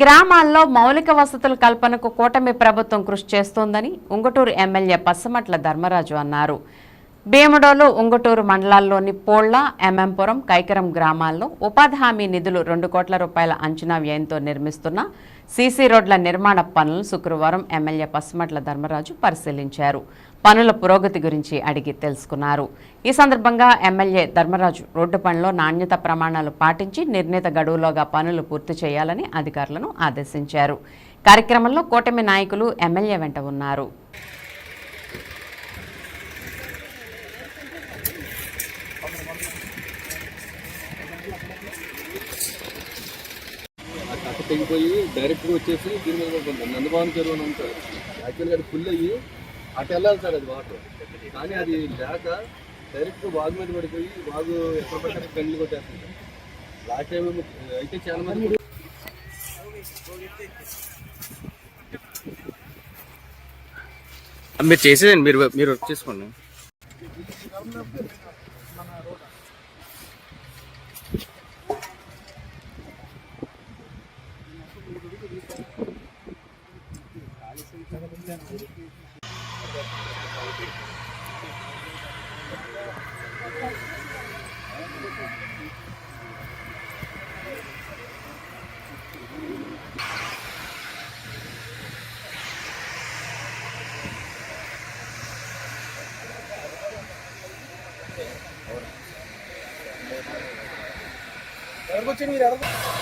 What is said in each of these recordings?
గ్రామాల్లో మౌలిక వసతుల కల్పనకు కూటమి ప్రభుత్వం కృషి చేస్తోందని ఉంగటూరు ఎమ్మెల్యే పచ్చమట్ల ధర్మరాజు అన్నారు. భీముడోలు ఉంగటూరు మండలాల్లోని పోళ్ళ ఎంఎంపురం కైకరం గ్రామాల్లో ఉపాధి హామీ నిధులు రెండు కోట్ల రూపాయల అంచనా వ్యయంతో నిర్మిస్తున్న సీసీ రోడ్ల నిర్మాణ పనులను శుక్రవారం ఎమ్మెల్యే పసిమట్ల ధర్మరాజు పరిశీలించారు. పనుల పురోగతి గురించి అడిగి తెలుసుకున్నారు. ఈ సందర్భంగా ఎమ్మెల్యే ధర్మరాజు రోడ్డు పనిలో నాణ్యత ప్రమాణాలు పాటించి నిర్ణీత గడువులోగా పనులు పూర్తి చేయాలని అధికారులను ఆదేశించారు. కార్యక్రమంలో కూటమి నాయకులు ఎమ్మెల్యే వెంట ఉన్నారు. తెగిపోయి డైరెక్ట్గా వచ్చేసి దీని మీద పడుతుంది నందభావన చెరువు అని ఉంటుంది యాక్చువల్గా అది ఫుల్ అయ్యి అటు వెళ్ళాలి సార్ అది వాటర్ కానీ అది లేక డైరెక్ట్ వాగు మీద పడిపోయి వాగు ఎక్కడ పడితే కళ్ళు కొట్టేస్తుంది. లాస్ట్ టైం అయితే చాలా మంది మీరు చేసేదండి మీరు మీరు వర్క్ చేసుకోండి ഇറങ്ങുച്ചിനി ഇറങ്ങും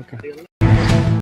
Okay.